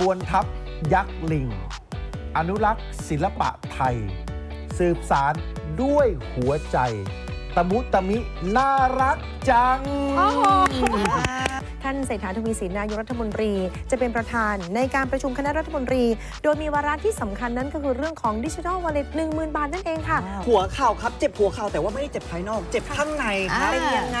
บวนทัพยักษ์ลิง อนุรักษ์ศิลปะไทย สืบสารด้วยหัวใจ ตะมุตะมิ น่ารักจังโอ้โหท่านเศรษฐาทวีสินนายกรัฐมนตรี จะเป็นประธานในการประชุมคณะรัฐมนตรี โดยมีวาระที่สำคัญนั้นก็คือเรื่องของดิจิทัลวอลเล็ตหนึ่งหมื่นบาทนั่นเองค่ะ หัวเข่าครับ เจ็บหัวเข่าแต่ว่าไม่ได้เจ็บภายนอก เจ็บข้างในครับ เป็นยังไง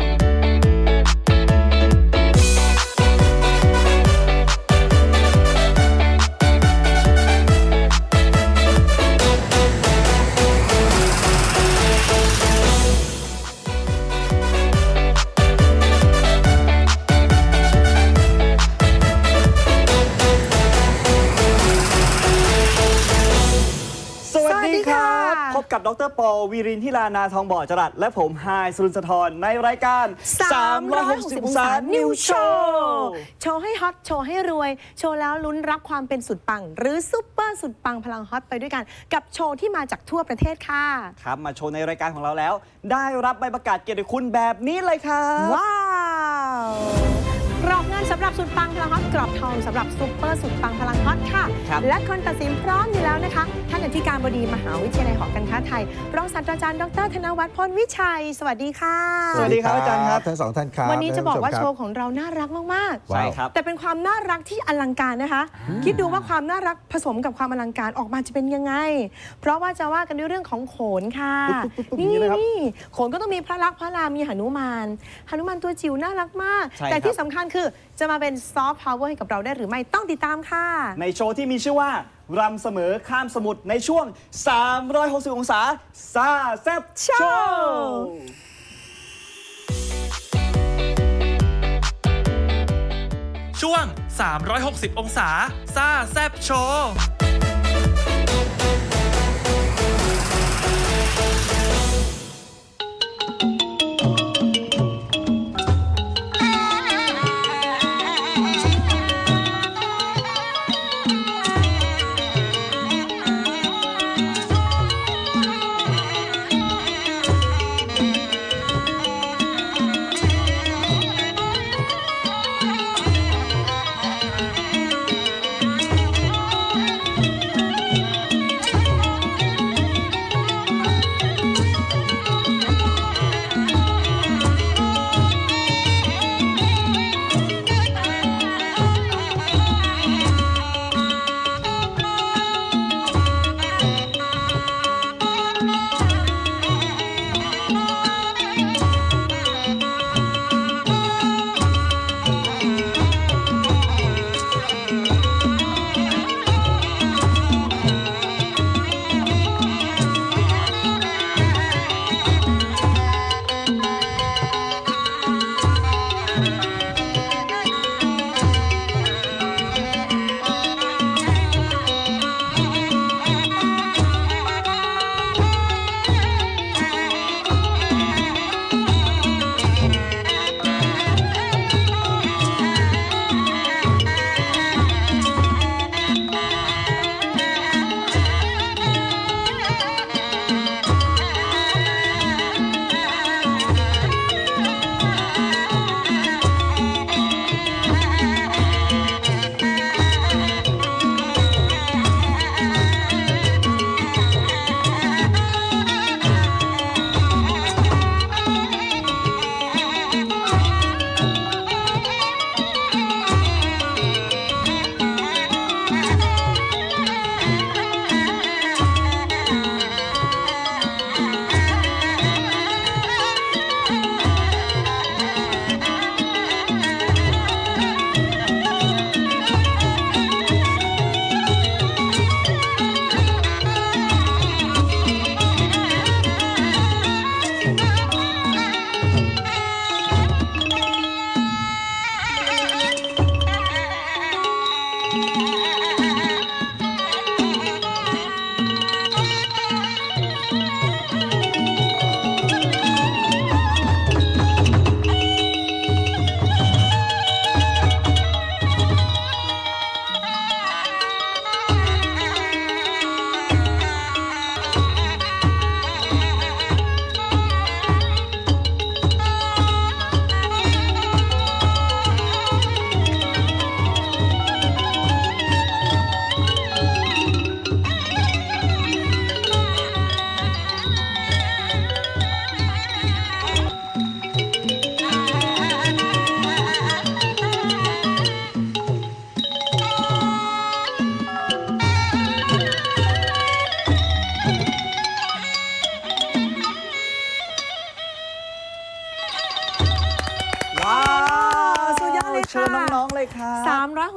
วีรินทิลานาทองบ่อจรัสและผมไฮายสรุนสะทรในรายการ360องศานิวโชว์โชว์ให้ฮอต โชว์ให้รวย โชว์แล้วลุ้นรับความเป็นสุดปัง หรือซุปเปอร์สุดปังพลังฮอตไปด้วยกัน กับโชว์ที่มาจากทั่วประเทศค่ะ ครับ มาโชว์ในรายการของเราแล้ว ได้รับใบประกาศเกียรติคุณแบบนี้เลยครับ ว้าว กรอบเงินสำหรับสุดปังพลังฮอตกรอบทองสำหรับซุปเปอร์สุดปังพลังฮอตค่ะ ครับและคนตัดสินพร้อมอยู่แล้วนะคะ ท่านอธิการบดีมหาวิทยาลัยหอการค้าไทย รองศาสตราจารย์ดรธนวัฒน์พลวิชัย สวัสดีค่ะ สวัสดีครับอาจารย์ครับ ทั้งสองท่านครับวันนี้จะบอกว่าท่นโชผู้ว์ของเราน่ารักมากว้าว ใช่ครับๆแต่เป็นความน่ารักที่อลังการนะคะ คิดดูว่าความน่ารักผสมกับความอลังการออกมาจะเป็นยังไง เพราะว่าจะว่ากันด้วยเรื่องของโขนค่ะปุ๊บปุ๊บปุ๊บอย่างนี้เลยครับ นี่โขนก็ต้องมีพระลักษมณ์พระรามมีหนุมานหนุมานตัวจิ๋วน่ารักมาก ใช่แต่ครับที่สำคัญคือ จะมาเป็นซอฟต์พาวเวอร์ให้กับเราได้หรือไม่ต้องติดตามค่ะ ในโชว์ที่มีชื่อว่ารำเสมอข้ามสมุทรในช่วง 360 องศาซาแซบโชโชว์ว์ช่วง 360 องศาซ่าแซบโชว์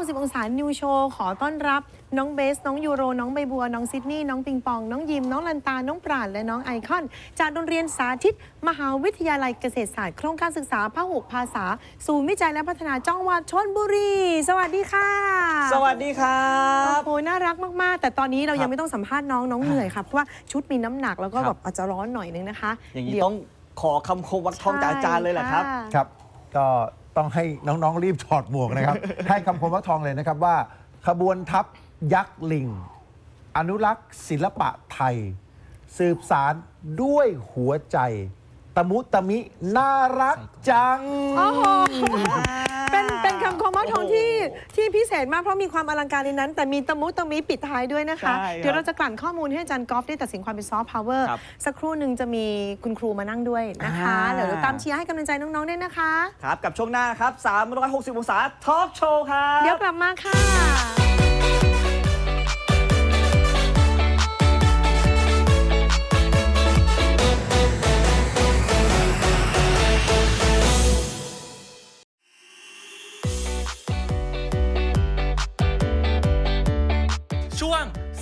360องศานิวโชว์ขอต้อนรับ น้องเบส น้องยูโร น้องใบบัว น้องซิดนีย์ น้องปิงปอง น้องยิม น้องลันตา น้องปราด และน้องไอคอน จากโรงเรียนสาธิต มหาวิทยาลัยเกษตรศาสตร์โครงการศึกษาพหุภาษา ศูนย์วิจัยและพัฒนาจังหวัดชนบุรี สวัสดีค่ะ สวัสดีครับโอ้โหน่ารักมาก ๆ แต่ตอนนี้เราครับยังไม่ต้องสัมภาษณ์น้องน้องเหนื่อยค่ะ เพราะว่าชุดมีน้ำหนักแล้วก็ครับ แบบอาจจะร้อนหน่อยนึงนะคะอย่างนี้เดี๋วต้องขอคำคมวักทองจากอาจารย์เลยแหละครับ ใช่ ครับ ก็ ต้องให้น้องๆรีบถอดหมวกนะครับ ให้คำคมวักทองเลยนะครับว่า ขบวนทัพยักษ์ลิง อนุรักษ์ศิลปะไทย สืบสารด้วยหัวใจ ตะมุตะมิ น่ารักจัง โอ้โห เป็นเป็นคำคมว่าทองโอ้โหที่ที่พิเศษมากเพราะมีความอลังการในนั้น แต่มีตะมุตะมิปิดท้ายด้วยนะคะ ใช่ครับเดี๋ยวเราจะกลั่นข้อมูลให้อาจารย์กอล์ฟได้ตัดสินความเป็นซอฟต์พาวเวอร์ครับสักครู่หนึ่งจะมีคุณครูมานั่งด้วยนะคะอ่า เดี๋ยวเราตามเชียร์ให้กำลังใจน้องๆด้วยนะคะ ครับ กับช่วงหน้าครับ 360 องศาทอล์กโชว์ครับ เดี๋ยวกลับมาค่ะ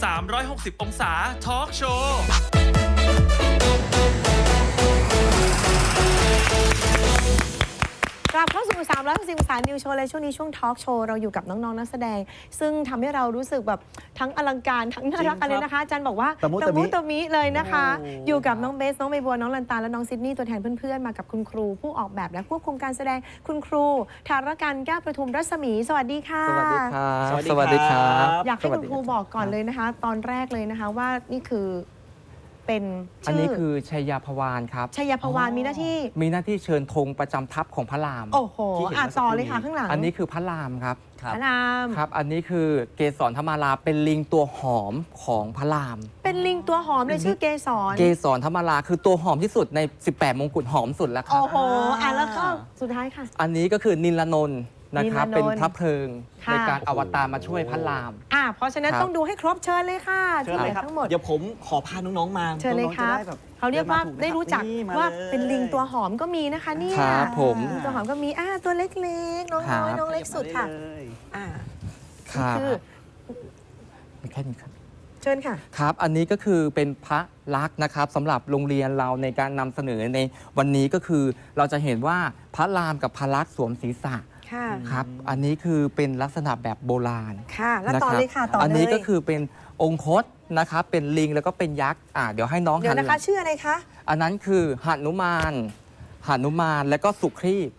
360 องศาทอล์กโชว์ สู่3 6 0องศานิวโชว์เลยช่วงนี้ช่วงทอล์กโชว์เราอยู่กับน้องๆนักแสดง ซึ่งทำให้เรารู้สึกแบบทั้งอลังการทั้งน่ารักจริงครับอะไรนะคะอาจารย์บอกว่าตะมุตะมิตะมิเลยนะคะโอ้อยู่กับน้องเบส น้องใบบัวน้องลันตาและน้องซิดนีย์ตัวแทนเพื่อนๆมากับคุณครู ผู้ออกแบบและควบคุมการแสดงคุณครูธารการแก้วประทุมรัศมี สวัสดีค่ะสวัสดีครับสวัสดีสวัสดีครับอยากให้สวัคุสณดีครูบอกก่อนเลยนะคะ ตอนแรกเลยนะคะว่านี่คือ เป็นอันชื่นี้อคือชัยยาภวานครับ ชัยพวานมีหน้าที่ มีหน้าที่เชิญธงประจำทัพของพระรามโอ้โหที่เห็นอะเมื่อสักต่อครู่เลยค่ะนี้ ข้างหลังอันนี้คือพระรามครับครับพระราม ครับ อันนี้คือเกสรธรรมาราเป็นลิงตัวหอมของพระราม เป็นลิงตัวหอมเลยชื่อเกสรเกสรธรรมาราคือตัวหอมที่สุดใน 18 มงกุฎหอมสุดแล้วครัโอ้บ โหอะแล้วก็สุดท้ายค่ะ อันนี้ก็คือนิลนนท์ นะครับนิลนนท์เป็นพระเพลิงค่ะ ในการอวตารมาช่วยพระราม อะเพราะฉะนั้นครับ ต้องดูให้ครบเชิญเลยค่ะเชิญเลยครับ ทั้งหมด เดี๋ยวผมขอพาน้องๆมาเชิญเลยน้องๆครัจะบได้แบบเขาเรียกว่าดินมถูได้รู้จักนี่มว่าลย เป็นลิงตัวหอมก็มีนะคะเนี่ยครับผมลิงตัวหอมก็มีอ่าตัวเล็กๆน้องครัน้บอยน้องเล็กสุดค่ะมาเลยอ่าครับคือมีแค่นี้ครับ เชิญค่ะ ครับ อันนี้ก็คือเป็นพระลักษณ์นะครับสำหรับโรงเรียนเราในการนำเสนอในวันนี้ก็คือ เราจะเห็นว่าพระรามกับพระลักษณ์สวมศีรษะ ค่ะ ครับ อันนี้คือเป็นลักษณะแบบโบราณค่ะ แล้วนะต่อรับเลยค่ะ ต่อเลยอันนี้ก็คือเป็นองคตนะครับ เป็นลิงแล้วก็เป็นยักษ์อ่าเดี๋ยวให้น้องเดี๋ยวหันนะหลัคะงชื่ออะไรคะอันนั้นคือหนุมานหนุมานแล้วก็สุครีพ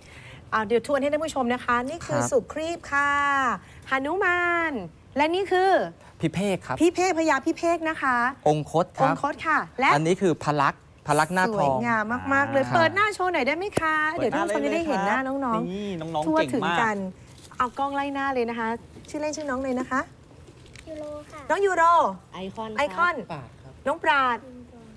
อ่าเดี๋ยวทวนให้ท่านผู้ชมนะคะ นี่คือครับ สุครีพค่ะหนุมาน และนี่คือพิเภกครับ พี่เพกพญาพี่เพกนะคะ องคตคองรับค์คตค่ะ และอันนี้คือพระลักษณ์ พระลักษณ์หน้าสทวยองงามมาก ๆ เลย ครับ เปิดหน้าโชว์หน่อยได้ไหมคะปิเดี๋ยวท่านผู้ชมจะได้เห็นหน้าน้องนี่น้องๆๆทั่วเก่งถึงมากกัน เอากล้องไล่หน้าเลยนะคะ ชื่อเล่นชื่อน้องเลยนะคะ ยูโรค่ะน้องยูโร ไอคอนไอคอนน้องปราด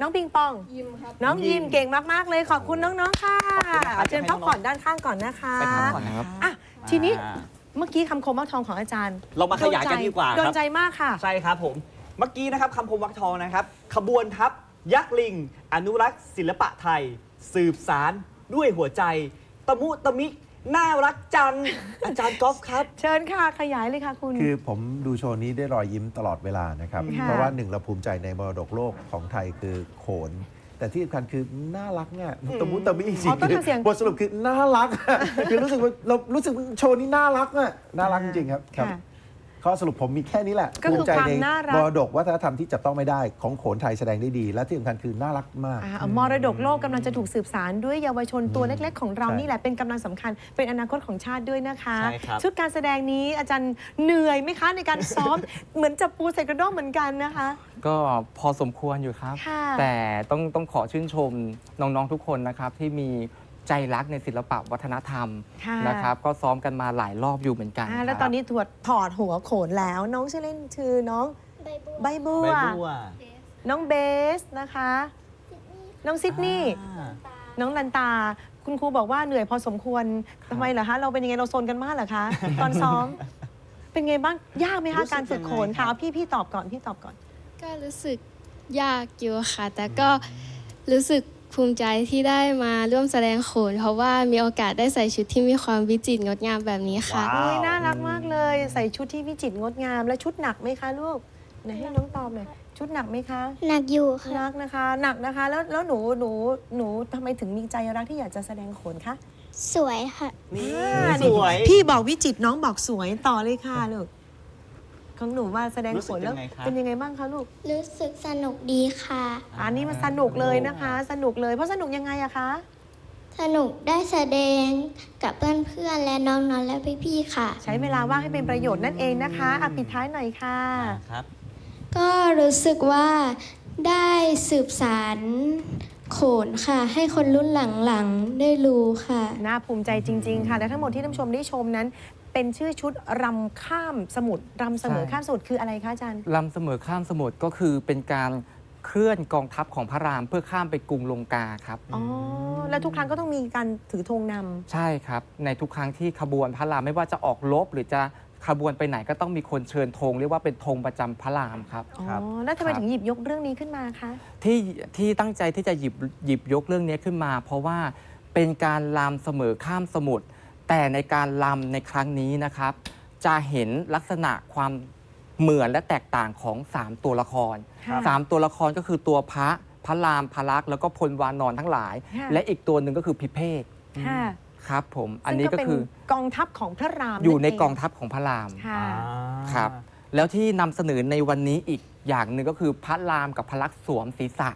น้องปิงปอง ยิมครับ น้องยิมเก่งมาก ๆ เลยขอบคุณน้อง ๆ ค่ะ ขอบคุณนะครับ เชิญพักผ่อนด้านข้างก่อนนะคะไปพักผ่อนนะครับ อะทีนี้อ่าเมื่อกี้คำคมวักทองของอาจารย์เรามาขยายกันดีกว่าโดคนรับใจมากค่ะ ใช่ครับผม เมื่อกี้นะครับคำคมวักทองนะครับ ขบวนทัพ ยักษ์ลิง อนุรักษ์ศิลปะไทย สืบสารด้วยหัวใจ ตะมุตะมิน่ารักจัง อาจารย์กอล์ฟครับ เชิญค่ะ ขยายเลยค่ะคุณ คือผมดูโชว์นี้ได้รอยยิ้มตลอดเวลานะครับ ค่ะ เพราะว่าหนึ่งเราภูมิใจในมรดกโลกของไทยคือโขน แต่ที่สำคัญคือน่ารักเนี่ยตะมุตะมิจริอ๋องต้องๆคือทำเสียง บทสรุปคือน่ารักอะคือรู้สึกว่าเรารู้สึกว่าโชว์นี้น่ารักอะน่ารักจริงๆครับครับ ค่ะ ข้อสรุปผมมีแค่นี้แหละก็คือภูมิใจความในน่ารัก มรดกวัฒนธรรมที่จับต้องไม่ได้ของโขนไทยแสดงได้ดี และที่สำคัญคือน่ารักมาก อ่ามรดกโลกกำลังจะถูกสืบสารด้วยเยาวชนตัวเล็ก ๆ ของเราใช่ นี่แหละเป็นกำลังสำคัญเป็นอนาคตของชาติด้วยนะคะ ใช่ครับ ชุดการแสดงนี้อาจารย์เหนื่อยไหมคะในการซ้อม เหมือนจับปูใส่กระด้งเหมือนกันนะคะ ก็พอสมควรอยู่ครับ ค่ะแต่ต้องต้องขอชื่นชมน้องๆทุกคนนะครับที่มี ใจรักในศิลปะวัฒนธรรมค่ะ นะครับ ก็ซ้อมกันมาหลายรอบอยู่เหมือนกันอ่าแล้วครับตอนนี้ถอดถอดหัวโขนแล้วน้องชื่อเล่นชื่อน้องใบบัวใบบัว ใบบัวน้องเบสนะคะน้องซิดนีย์อ่าน้องลันตา คุณครูบอกว่าเหนื่อยพอสมควรทำไมเหรอคะเราเป็นยังไงเราโซนกันมากเหรอคะ ตอนซ้อม เป็นไงบ้างยากไหมรู้คะสึกการฝึกโขนยังไงครัคะบเอาพี่พี่ตอบก่อนพี่ตอบก่อน ก็รู้สึกยากอยู่ค่ะ แต่ก็รู้สึก ภูมิใจที่ได้มาร่วมแสดงโขน เพราะว่ามีโอกาสได้ใส่ชุดที่มีความวิจิตรงดงามแบบนี้ค่ะ ว้าวโอ้ยน่ารักมากเลย ใส่ชุดที่วิจิตรงดงาม และชุดหนักไหมคะลูกไหนให้น้องตอบหน่อยชุดหนักไหมคะหนักอยู่ค่ะหนักนะคะ หนักนะคะ แล้วแล้วหนูหนูหนูทำไมถึงมีใจรักที่อยากจะแสดงโขนคะสวยค่ะ นี่อ่าสวย พี่บอกวิจิตรน้องบอกสวยต่อเลยค่ะลูก ของหนูมาแสดงโขนแล้วรู้สึกยังไงคะเป็นยังไงบ้างคะลูกรู้สึกสนุกดีค่ะ อันนี้มันสนุกเลยนะคะ สนุกเลยเพราะสนุกยังไงอะคะสนุกได้แสดงกับเพื่อนๆ และน้องๆ และพี่ๆ ค่ะ ใช้เวลาว่างให้เป็นประโยชน์นั่นเองนะคะอะปิดท้ายหน่อยค่ะครับ ก็รู้สึกว่าได้สืบสารโขนค่ะ ให้คนรุ่นหลังๆ ได้รู้ค่ะ น่าภูมิใจจริง ๆ ค่ะ และทั้งหมดที่ท่านผู้ชมได้ชมนั้น เป็นชื่อชุดรำข้ามสมุทรรำเสมอใช่ข้ามสมุทรคืออะไรคะอาจารย์ ลำเสมอข้ามสมุทรก็คือเป็นการเคลื่อนกองทัพของพระรามเพื่อข้ามไปกรุงลงกาครับ อ๋อ แล้วทุกครั้งก็ต้องมีการถือธงนำ ใช่ครับ ในทุกครั้งที่ขบวนพระรามไม่ว่าจะออกรบหรือจะขบวนไปไหนก็ต้องมีคนเชิญธงเรียกว่าเป็นธงประจำพระรามครับ อ๋อ ครับแล้วทำไมครับ ถึงหยิบยกเรื่องนี้ขึ้นมาคะ ที่ที่ตั้งใจที่จะหยิบหยิบยกเรื่องนี้ขึ้นมา เพราะว่าเป็นการลำเสมอข้ามสมุทร แต่ในการลำในครั้งนี้นะครับ จะเห็นลักษณะความเหมือนและแตกต่างของ 3 ตัวละคร ค่ะสามตัวละครก็คือตัวพระพระรามพระลักษณ์แล้วก็พลวานอนทั้งหลาย ค่ะ และอีกตัวหนึ่งก็คือพิเภกค่ะครับผมอันซึ่งนี้ก็เป็นคือกองทัพของพระรามอยู่ในเกองทัพของพระราม ค่ะ ครับ แล้วที่นำเสนอในวันนี้อีกอย่างหนึ่งก็คือพระรามกับพระลักษณ์สวมศีรษะ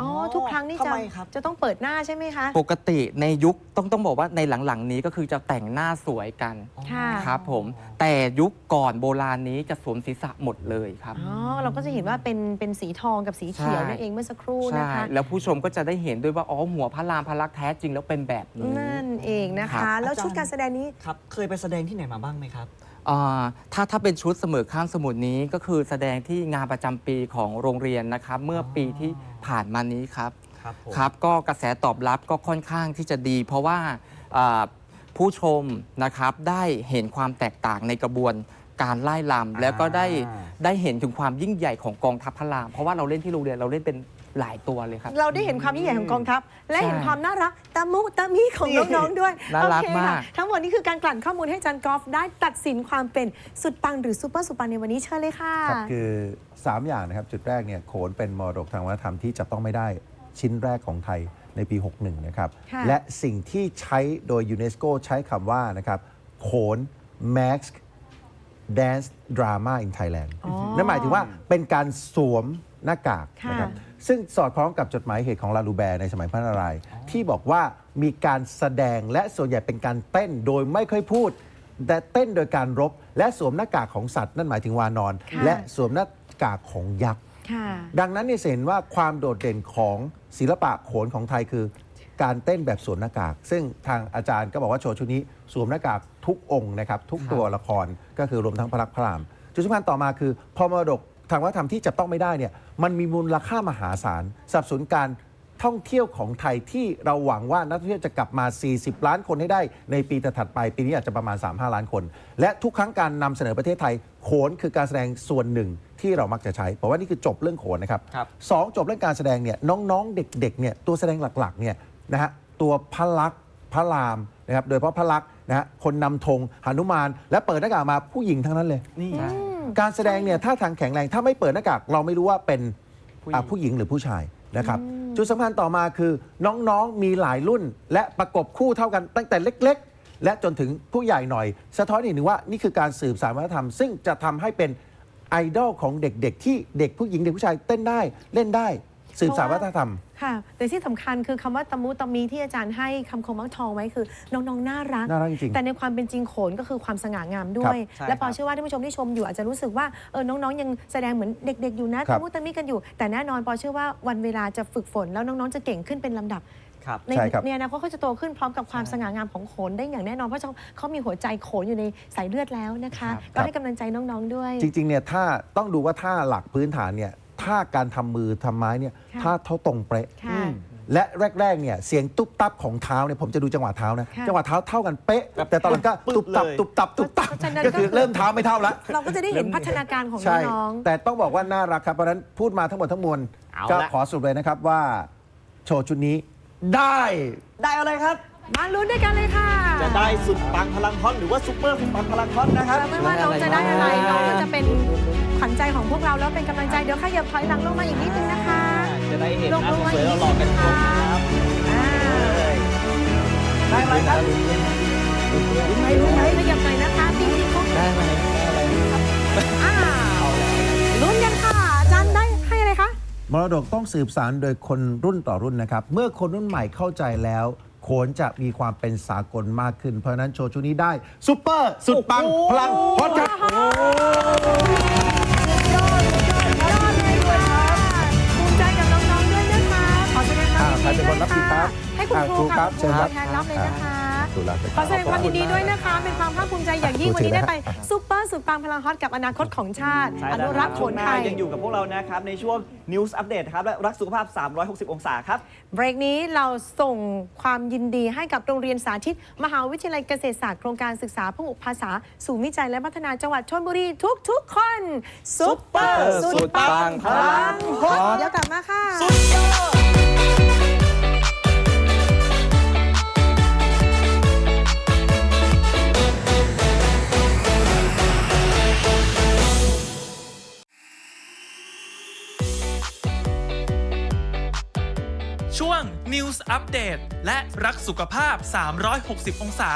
อ๋อทุกครั้งนี่ทำจะไมครับ จะต้องเปิดหน้าใช่ไหมคะ ปกติในยุคต้องต้องบอกว่าในหลังๆนี้ก็คือจะแต่งหน้าสวยกันค่ะ ครับผมแต่ยุคก่อนโบราณนี้จะสวมศีรษะหมดเลยครับ อ๋อเราก็จะเห็นว่าเป็นเป็นสีทองกับสีเขียวใช่ นั่นเองเมื่อสักครู่ใช่นะคะ แล้วผู้ชมก็จะได้เห็นด้วยว่าอ๋อหัวพระรามพระลักษณ์แท้จริงแล้วเป็นแบบนี้ นั่นเองนะครัคะ บ แล้วชุดการแสดงนี้ ครับ เคยไปแสดงที่ไหนมาบ้างไหมครับ อ่าถ้าถ้าเป็นชุดเสมอข้ามสมุทรนี้ก็คือแสดงที่งานประจำปีของโรงเรียนนะครับ เมื่อปีที่ผ่านมานี้ครับ ครับผม ครับก็กระแสตอบรับก็ค่อนข้างที่จะดี เพราะว่าอ่าผู้ชมนะครับได้เห็นความแตกต่างในกระบวนการไล่ลำแล้วก็ได้ได้เห็นถึงความยิ่งใหญ่ของกองทัพพระราม เพราะว่าเราเล่นที่โรงเรียนเราเล่นเป็น หลายตัวเลยครับ เราได้เห็นความยิ่งใหญ่ของกองทัพ และใช่เห็นความน่ารักตามุตามีของน้องๆด้วยน่ารักโอเคค่ะมากทั้งหมดนี้คือการกลั่นข้อมูลให้อาจันกอล์ฟได้ตัดสินความเป็นสุดปังหรือซูเปอร์สุดปังในวันนี้เชิญเลยค่ะครับคือ 3 อย่างนะครับ จุดแรกเนี่ยโขนเป็นมรดกทางวัฒนธรรมที่จะต้องไม่ได้ชิ้นแรกของไทยในปี 61 นะครับค่ะและสิ่งที่ใช้โดยยูเนสโกใช้คำว่านะครับโขน Max Dance Drama in Thailand อ๋อนั่นหมายถึงว่าเป็นการสวมหน้ากากค่ะนะครับ ซึ่งสอดคล้องกับจดหมายเหตุของลาลูแบร์ในสมัยพระนารายณ์ที่บอกว่ามีการแสดงและส่วนใหญ่เป็นการเต้นโดยไม่ค่อยพูด แต่เต้นโดยการรบ และสวมหน้ากากของสัตว์นั่นหมายถึงวานอน ค่ะ และสวมหน้ากากของยักษ์ ค่ะ ดังนั้นเนี่ยจะเห็นว่าความโดดเด่นของศิลปะโขนของไทยคือ การเต้นแบบสวมหน้ากาก ซึ่งทางอาจารย์ก็บอกว่าโชว์ชุดนี้สวมหน้ากากทุกองค์นะครับ ทุกตัวละครก็คือรวมทั้งพระลักษมณ์พระรามจุดสำคัญต่อมาคือพอมรดก ทางวัฒนธรรมที่จับต้องไม่ได้เนี่ยมันมีมูลค่ามหาศาลสนับสนุนการท่องเที่ยวของไทยที่เราหวังว่านักท่องเที่ยวจะกลับมา 40 ล้านคนให้ได้ ในปีถัดๆไป ปีนี้อาจจะประมาณ 3-5 ล้านคน และทุกครั้งการนำเสนอประเทศไทย โขนคือการแสดงส่วนหนึ่งที่เรามักจะใช้เพราะว่านี่คือจบเรื่องโขนนะครับครับสองจบเรื่องการแสดงเนี่ยน้องๆ เด็กๆเนี่ยตัวแสดงหลักๆเนี่ยนะฮะตัวพระลักษณ์พระรามนะครับโดยเฉพาะพระลักษณ์นะฮะคนนำธงหนุมาน และเปิดหน้ากากมาผู้หญิงทั้งนั้นเลยนี่ การแสดงเนี่ยถ้าทางแข็งแรงถ้าไม่เปิดหน้ากากเราไม่รู้ว่าเป็นผู้หญิงอะผู้หญิงหรือผู้ชายนะครับ จุดสำคัญต่อมาคือน้องๆมีหลายรุ่น และประกบคู่เท่ากันตั้งแต่เล็ก ๆ และจนถึงผู้ใหญ่หน่อย สะท้อนอีกหนึ่งว่านี่คือการสืบสานวัฒนธรรม ซึ่งจะทำให้เป็นไอดอลของเด็กๆ ที่เด็กผู้หญิงเด็กผู้ชายเต้นได้เล่นได้ สืบสานวัฒนธรรม ค่ะ แต่ที่สำคัญคือคำว่าตะมุตะมีที่อาจารย์ให้คำคมวักทองไว้คือ น้องๆ น่ารัก น่ารักจริงๆแต่ในความเป็นจริงโขนก็คือความสง่างามด้วย ครับใช่และปอครับ เชื่อว่าท่านผู้ชมที่ชมอยู่อาจจะรู้สึกว่าเออน้องๆ ยังแสดงเหมือนเด็ก ๆ อยู่นะครับ ตะมุตะมีกันอยู่ แต่แน่นอนปอเชื่อว่าวันเวลาจะฝึกฝนแล้วน้องๆ จะเก่งขึ้นเป็นลำดับ ครับ ในใช่ครับในอนาคตเขาจะโตขึ้นพร้อมกับความสง่างามของโขนได้อย่างแน่นอนเพราะเขาเขามีหัวใจโขนอยู่ในสายเลือดแล้วนะคะก็ให้กำลังใจน้องๆด้วย จริงๆเนี่ยถ้าต้องดูว่าถ้าหลักพื้นฐานเนี่ย ถ้าการทำมือทำไม้เนี่ยค่ะถ้าเท่าตรงเป๊ะค่ะและแรกๆเนี่ยเสียงตุ๊บตับของเท้าเนี่ยผมจะดูจังหวะเท้านะค่ะจังหวะเท้าเท่ากันเป๊ะแต่ตอนหลังก็ปึ๊ตุ๊บบตับเลย ตุ๊บตับตุ๊บตับเพราะฉะนั้นก็คือก็คือเริ่มเท้าไม่เท่าละ เราก็จะได้เห็นพัฒนาการของใช่ น้องแต่ต้องบอกว่าน่ารักครับ เพราะฉะนั้นพูดมาทั้งหมดทั้งมวลเอาก็ละขอสรุปเลยนะครับว่า โชว์ชุดนี้ได้ ได้อะไรครับ มาลุ้นด้วยกันเลยค่ะจะได้สุดปังพลังฮอตหรือว่าซุปเปอร์สุดปังพลังฮอตนะครับไม่ว่าน้องจะได้อะไรน้องก็จะเป็นขวัญใจของพวกเราแล้วเป็นกำลังใจเดี๋ยวขยับถอยหลังลงมาอีกนิดนึงนะคะ จะได้เห็นลงหน้าลงมาสวยๆหล่อๆกันครบนะครับอ่าได้อะไรครับรู้ไหมรู้ไหมขยับหน่อยนะคะพี่พี่เขาได้ไหมอ่าลุ้นกันค่ะอาจารย์ได้ให้อะไรคะมรดกต้องสืบสารโดยคนรุ่นต่อรุ่นนะครับ เมื่อคนรุ่นใหม่เข้าใจแล้ว โขนจะมีความเป็นสากลมากขึ้น เพราะฉะนั้นโชว์ชุดนี้ได้ซุปเปอร์สุดปังพลังฮอตครับยอดยอดเลยค่ะภูมิใจกับน้องๆด้วยนะคะขอแสดงความยินอ่าใครดีเป็นด้วยคนรับผิดครัค่ะบให้คุณอ่าครูครูครัค่ะบคุณคเชิรูญครัตัวบแทนรับเลยนะคะ ถูกแล้วครับขอแสดงความยินดีด้วยนะคะ เป็นความภาคภูมิใจอย่างยิ่ง วันนี้ได้ไปซุปเปอร์สุดปังพลังฮอตกับอนาคตของชาติ ใช่อแล้วนุครัรักบษ์โขช่วงนหไทน้ายยังอยู่กับพวกเรานะครับ ในช่วง News Update ครับ และรักสุขภาพ 360 องศาครับ เบรกนี้เราส่งความยินดีให้กับโรงเรียนสาธิต มหาวิทยาลัยเกษตรศาสตร์โครงการศึกษาผู้ภาษา สู่วิจัยและพัฒนาจังหวัดชลบุรีทุกๆคนซุปเปอร์สุดปังพลังฮอตเดี๋ยวกลับมาค่ะสุดยอด ช่วง News Update และรักสุขภาพ 360 องศา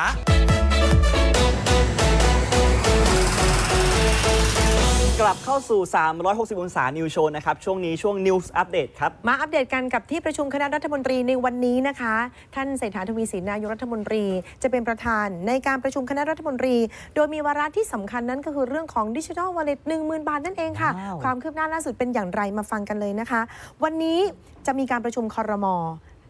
กลับเข้าสู่ 360 องศา New Show นะครับ ช่วงนี้ช่วง News Update ครับ มาอัปเดตกันกับที่ประชุมคณะรัฐมนตรีในวันนี้นะคะ ท่านเศรษฐาทวีสินนายกรัฐมนตรี จะเป็นประธานในการประชุมคณะรัฐมนตรี โดยมีวาระที่สำคัญนั้นก็คือเรื่องของดิจิทัลวอลเล็ตหนึ่งหมื่นบาทนั่นเองค่ะว้าวความคืบหน้าล่าสุดเป็นอย่างไรมาฟังกันเลยนะคะ วันนี้จะมีการประชุมคอรมอ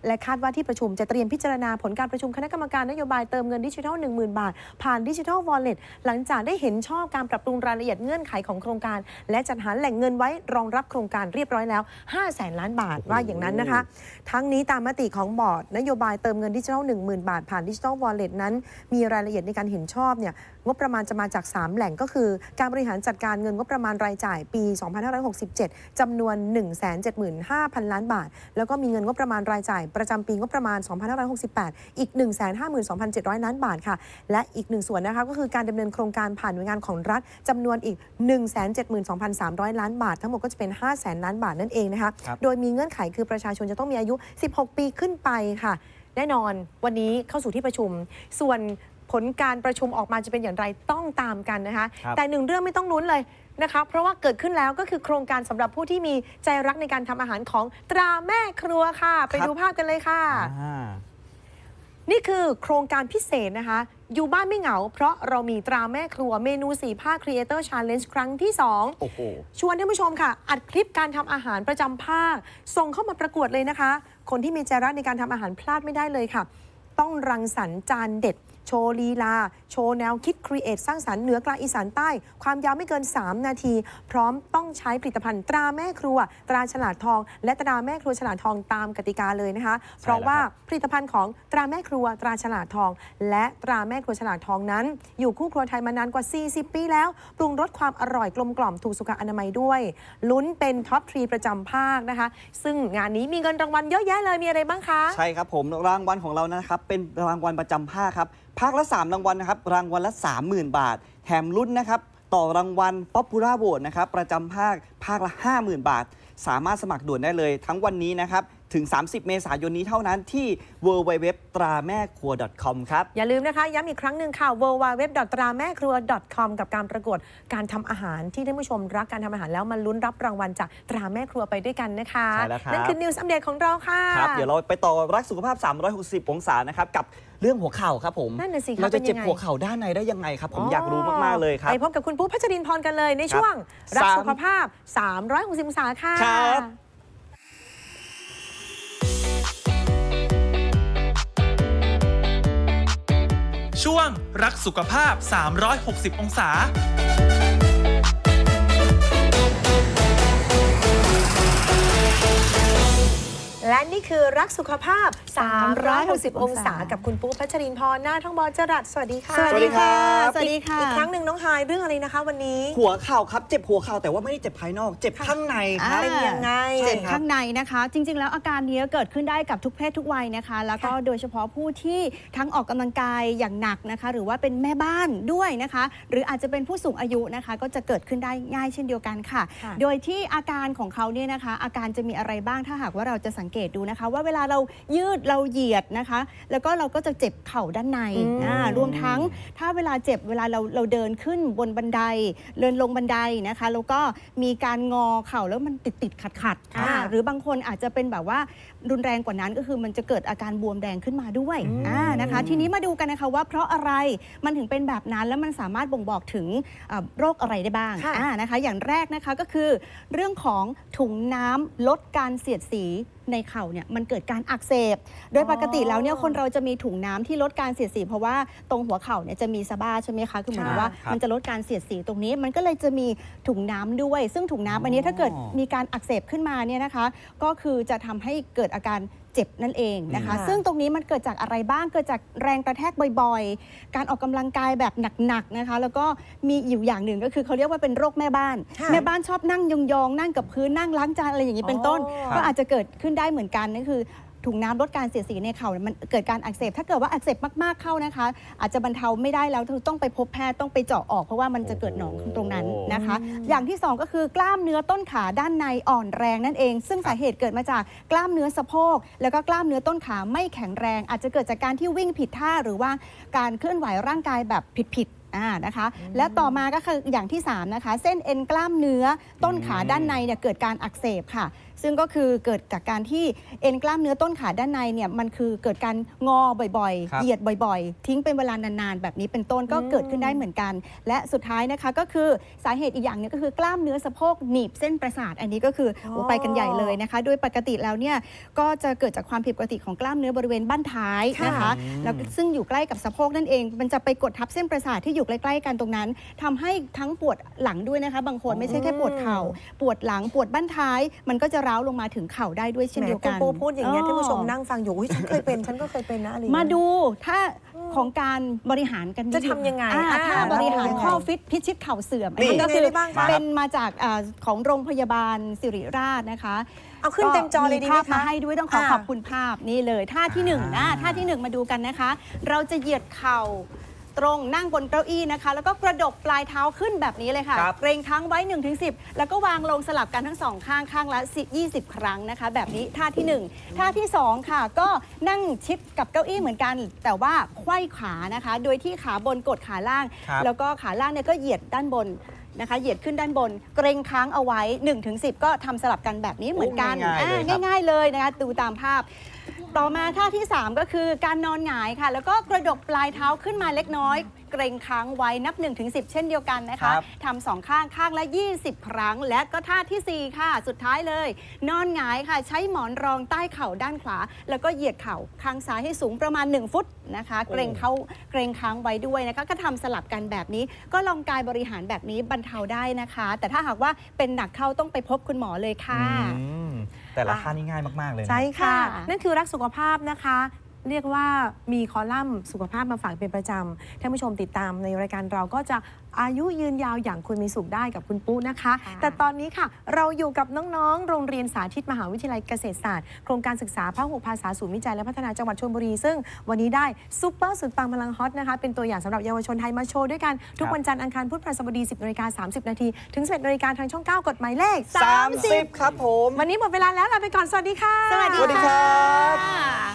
และคาดว่าที่ประชุมจะเตรียมพิจารณาผลการประชุมคณะกรรมการนโยบายเติมเงินดิจิทัล 10,000 บาท ผ่านดิจิทัลวอลเล็ตหลังจากได้เห็นชอบการปรับปรุงรายละเอียดเงื่อนไขของโครงการ และจัดหาแหล่งเงินไว้รองรับโครงการเรียบร้อยแล้ว5แสนล้านบาทว่าอย่างนั้นนะคะ ทั้งนี้ตามมติของบอร์ดนโยบายเติมเงินดิจิทัล 10,000 บาท ผ่านดิจิทัลวอลเล็ตนั้น มีรายละเอียดในการเห็นชอบเนี่ยงบประมาณจะมาจาก 3 แหล่งก็คือ การบริหารจัดการเงินงบประมาณรายจ่ายปี 2567จำนวน 175,000 ล้านบาท แล้วก็มีเงินงบประมาณรายจ่าย ประจำปีงบประมาณ 2568 อีก 152,700 ล้านบาทค่ะ และอีกหนึ่งส่วนนะคะก็คือการดำเนินโครงการผ่านหน่วยงานของรัฐจำนวนอีก 172,300 ล้านบาท ทั้งหมดก็จะเป็น 500,000 ล้านบาทนั่นเองนะคะครับโดยมีเงื่อนไขคือประชาชนจะต้องมีอายุ 16 ปีขึ้นไปค่ะแน่นอนวันนี้เข้าสู่ที่ประชุม ส่วน ผลการประชุมออกมาจะเป็นอย่างไรต้องตามกันนะคะ ครับ แต่หนึ่งเรื่องไม่ต้องลุ้นเลยนะคะ เพราะว่าเกิดขึ้นแล้วก็คือโครงการสำหรับผู้ที่มีใจรักในการทำอาหารของตราแม่ครัวค่ะ ไปดูภาพกันเลยค่ะ อ่า นี่คือโครงการพิเศษนะคะ อยู่บ้านไม่เหงา เพราะเรามีตราแม่ครัวเมนูสีภาค Creator Challenge ครั้งที่ 2 โอ้โห ชวนท่านผู้ชมค่ะ อัดคลิปการทำอาหารประจำภาค ส่งเข้ามาประกวดเลยนะคะ คนที่มีใจรักในการทำอาหารพลาดไม่ได้เลยค่ะ ต้องรังสรรค์จานเด็ด โชว์ลีลา โชว์แนวคิดครีเอทสร้างสรรค์เหนือกลางอีสานใต้ ความยาวไม่เกิน 3 นาที พร้อมต้องใช้ผลิตภัณฑ์ตราแม่ครัว ตราฉลาดทอง และตราแม่ครัวฉลาดทองตามกติกาเลยนะคะ เพราะว่าผลิตภัณฑ์ของตราแม่ครัวตราฉลาดทอง และตราแม่ครัวฉลาดทองนั้น อยู่คู่ครัวไทยมานานกว่า 40 ปีแล้ว ปรุงรสความอร่อยกลมกล่อมถูกสุขอนามัยด้วยลุ้นเป็นท็อปทรีประจำภาคนะคะ ซึ่งงานนี้มีเงินรางวัลเยอะแยะเลยมีอะไรบ้างคะ ใช่ครับผมรางวัลของเรานะครับเป็นรางวัลประจำภาคครับภาคละ 3 รางวัลนะครับรางวัลละ 30,000 บาท แถมรุ่นนะครับต่อรางวัลป๊อปปูล่าโหวตนะครับประจำภาคภาคละ 50,000 บาท สามารถสมัครด่วนได้เลยทั้งวันนี้นะครับ ถึง 30 เมษายนนี้เท่านั้นที่ www ตราแม่ครัว .com ครับ อย่าลืมนะคะ ย้ำอีกครั้งหนึ่งค่ะ w w w ตราแม่ครัว .com กับการประกวดการทำอาหารที่ท่านผู้ชมรักการทำอาหารแล้วมาลุ้นรับรางวัลจากตราแม่ครัวไปด้วยกันนะคะใช่แล้วครับ นั่นคือนิวส์อัปเดตของเราค่ะ ครับ เดี๋ยวเราไปต่อรักสุขภาพ 360 องศานะครับ กับเรื่องหัวเข่าครับผมนั่นน่ะสิคะเราจะเจ็บเป็นยังไง หัวเข่าด้านในได้ยังไงครับ ผมอยากรู้มาก ๆ เลยครับ ไปพบกับคุณปุ๊พัชรินพรกันเลยในช่วงครับรักสามสุขภาพ 360องศาค่ะ ครับ ช่วงรักสุขภาพ 360 องศาค และนี่คือรักสุขภาพ 360 องศา กับคุณปูพัชรินพรหน้าท้องบอจรัสสวัสดีค่ะ สวัสดีครับสวัสดีค่ะ อีกครั้งหนึ่งน้องฮายเรื่องอะไรนะคะวันนี้ หัวเข่าครับเจ็บหัวเข่าแต่ว่าไม่ได้เจ็บภายนอก เจ็บข้างในครับ เป็นยังไง เจ็บใช่ครับข้างในนะคะ จริง ๆ แล้วอาการนี้เกิดขึ้นได้กับทุกเพศทุกวัยนะคะ แล้วก็โดยเฉพาะผู้ที่ทั้งออกกำลังกายอย่างหนักนะคะ หรือว่าเป็นแม่บ้านด้วยนะคะ หรืออาจจะเป็นผู้สูงอายุนะคะ ก็จะเกิดขึ้นได้ง่ายเช่นเดียวกันค่ะค่ะโดยที่อาการของเขาเนี่ยนะคะ อาการจะมีอะไรบ้างถ้าหากว่าเราจะสังเกตดูนะคะ ว่าเวลาเรายืดเราเหยียดนะคะ แล้วก็เราก็จะเจ็บเข่าด้านในอืมอ่ารวมทั้งถ้าเวลาเจ็บเวลาเราเราเดินขึ้นบนบันได เดินลงบันไดนะคะ แล้วก็มีการงอเข่าแล้วมันติดติดขัดขัดๆค่ะอ่าหรือบางคนอาจจะเป็นแบบว่ารุนแรงกว่านั้นก็คือมันจะเกิดอาการบวมแดงขึ้นมาด้วยอ่านะคะ ทีนี้มาดูกันนะคะว่าเพราะอะไรมันถึงเป็นแบบนั้นแล้วมันสามารถบ่งบอกถึงอ่าโรคอะไรได้บ้างค่ะ อ่านะคะ อย่างแรกนะคะก็คือ เรื่องของถุงน้ำลดการเสียดสีในเข่าเนี่ยมันเกิดการอักเสบ โดยปกติแล้วเนี่ยคนเราจะมีถุงน้ำที่ลดการเสียดสี เพราะว่าตรงหัวเข่าเนี่ยจะมีสะบ้าใช่ไหมคะคือเหมือนกับว่า ครับ มันจะลดการเสียดสีตรงนี้ มันก็เลยจะมีถุงน้ำด้วย ซึ่งถุงน้ำอันนี้ถ้าเกิดมีการอักเสบขึ้นมาเนี่ยนะคะ ก็คือจะทำให้เกิดอาการเจ็บนั่นเองนะคะค่ะซึ่งตรงนี้มันเกิดจากอะไรบ้าง เกิดจากแรงกระแทกบ่อยๆ การออกกำลังกายแบบหนักๆนะคะ แล้วก็มีอยู่อย่างหนึ่งก็คือเขาเรียกว่าเป็นโรคแม่บ้านค่ะแม่บ้านชอบนั่งยองๆ นั่งกับพื้นนั่งล้างจานอะไรอย่างนี้เป็นต้นอ๋อก็อาจจะเกิดขึ้นได้เหมือนกันนั่นคือ ถุงน้ำลดการเสียดสีในเข่าเนี่ยมันเกิดการอักเสบ ถ้าเกิดว่าอักเสบมากๆเข้านะคะ อาจจะบรรเทาไม่ได้แล้วคือต้องไปพบแพทย์ต้องไปเจาะออกเพราะว่ามันจะเกิดหนองตรงนั้นนะคะ อย่างที่สองก็คือกล้ามเนื้อต้นขาด้านในอ่อนแรงนั่นเอง ซึ่งสาเหตุเกิดมาจากกล้ามเนื้อสะโพก แล้วก็กล้ามเนื้อต้นขาไม่แข็งแรง อาจจะเกิดจากการที่วิ่งผิดท่าหรือว่าการเคลื่อนไหวร่างกายแบบผิดๆอ่านะคะ และต่อมาก็คืออย่างที่สามนะคะ เส้นเอ็นกล้ามเนื้อต้นขาด้านในเนี่ยเกิดการอักเสบค่ะ ซึ่งก็คือเกิดจากการที่เอ็นกล้ามเนื้อต้นขาด้านในเนี่ยมันคือเกิดการงอบ่อยครับๆเหยียดบ่อยๆ ทิ้งเป็นเวลานานๆ แบบนี้เป็นต้นก็เกิดขึ้นได้เหมือนกัน และสุดท้ายนะคะก็คือสาเหตุอีกอย่างหนึงก็คือกล้ามเนื้อสะโพกหนีบเส้นประสาท อันนี้ก็คือโอ้ไปกันใหญ่เลยนะคะ โดยปกติแล้วเนี่ยก็จะเกิดจากความผิดปกติของกล้ามเนื้อบริเวณบั้นท้ายนะคะแล้วซึ่งอยู่ใกล้กับสะโพกนั่นเอง มันจะไปกดทับเส้นประสาทที่อยู่ใกล้ๆกันตรงนั้นทำให้ทั้งปวดหลังด้วยนะคะ บางคนไม่ใช่แค่ปวดเข่า ปวดหลังปวดบั้นท้าย มันก็จะร้าวลงมาถึงเข่าได้ด้วยเช่นแหมเดียวคุกัณนปูพูดอย่างเงี้ยท่านผู้ชมอ๋อนั่งฟังอยู่อุ๊ยฉันเคยเป็นฉันก็เคยเป็นนะอะไรอย่งมาเงี้ยดูถ้าของการบริหารกันนิดจะทำยังไงอ่าอ่าถ้าบริหารเล่ายังไงข้อฟิตพิชิตเข่าเสื่อมนี่อันนี้ก็คือยังไงได้บ้างคะเป็นมาจากอ่าของโรงพยาบาลสิริราชนะคะเอาขึ้นเต็มจอเลยดีไหมภาพคะมาให้ด้วยต้องขออ่าขอบคุณภาพนี่เลยท่าที่หนึ่งนะท่าที่หนึ่งมาดูกันนะคะ เราจะเหยียดเข่า ตรงนั่งบนเก้าอี้นะคะ แล้วก็กระดกปลายเท้าขึ้นแบบนี้เลยค่ะ ครับ เกรงค้างไว้1นถึงสิแล้วก็วางลงสลับกันทั้งสองข้างข้างละ10 20 ครั้งนะคะ แบบนี้ท่าที่1 ท่าที่ 2 ค่ะ ก็นั่งชิดกับเก้าอี้เหมือนกัน แต่ว่าไขว้ขานะคะ โดยที่ขาบนกดขาล่าง ครับแล้วก็ขาล่างเนี่ยก็เหยียดด้านบนนะคะ เหยียดขึ้นด้านบน เกรงค้างเอาไว้ 1-10ถึง10ก็ทำสลับกันแบบนี้เหมือนกันโอ้ง่ายๆเลยครับ อ่าง่ายๆเลยนะคะดูตามภาพ ต่อมาท่าที่ 3 ก็คือการนอนหงายค่ะ แล้วก็กระดกปลายเท้าขึ้นมาเล็กน้อย เกรงค้างไว้นับ 1-10 เช่นเดียวกันนะคะครับทำสองข้างข้างละ 20 ครั้ง และก็ท่าทีสี่ 4 ค่ะ สุดท้ายเลย นอนหงายค่ะ ใช้หมอนรองใต้เข่าด้านขวา แล้วก็เหยียดเข่าข้างซ้ายให้สูงประมาณ 1 ฟุตนะคะเกรงเขาเกรงค้างไว้ด้วยนะคะก็ทำสลับกันแบบนี้ ก็ลองกายบริหารแบบนี้บรรเทาได้นะคะ แต่ถ้าหากว่าเป็นหนักเข้าต้องไปพบคุณหมอเลยค่ะ อืม แต่ละท่านี่ง่ายมากๆเลยนะ ใช่ค่ะ ค่ะนั่นคือรักสุขภาพนะคะ เรียกว่ามีคอลัมน์สุขภาพมาฝากเป็นประจำท่านผู้ชมติดตามในรายการเราก็จะอายุยืนยาวอย่างคุณมีสุขได้กับคุณปุ๊นะคะค่ะแต่ตอนนี้ค่ะ เราอยู่กับน้องๆ โรงเรียนสาธิตมหาวิทยาลัยเกษตรศาสตร์ โครงการศึกษาพหุภาษาศูนย์วิจัยและพัฒนาจังหวัดชลบุรี ซึ่งวันนี้ได้ซุปเปอร์สุดปังพลังฮอตนะคะ เป็นตัวอย่างสำหรับเยาวชนไทยมาโชว์ด้วยกัน ทุกวันจันทร์อังคารพุธพฤหัสบดี 10นาฬิกา30 นาทีถึง 11นาฬิกาทางช่อง 9 กฎหมายเลข 30 ครับผม วันนี้หมดเวลาแล้วลาไปก่อนสวัสดีค่ะ สวัสดีสวัสดีครับค่ะบ๊ายบาย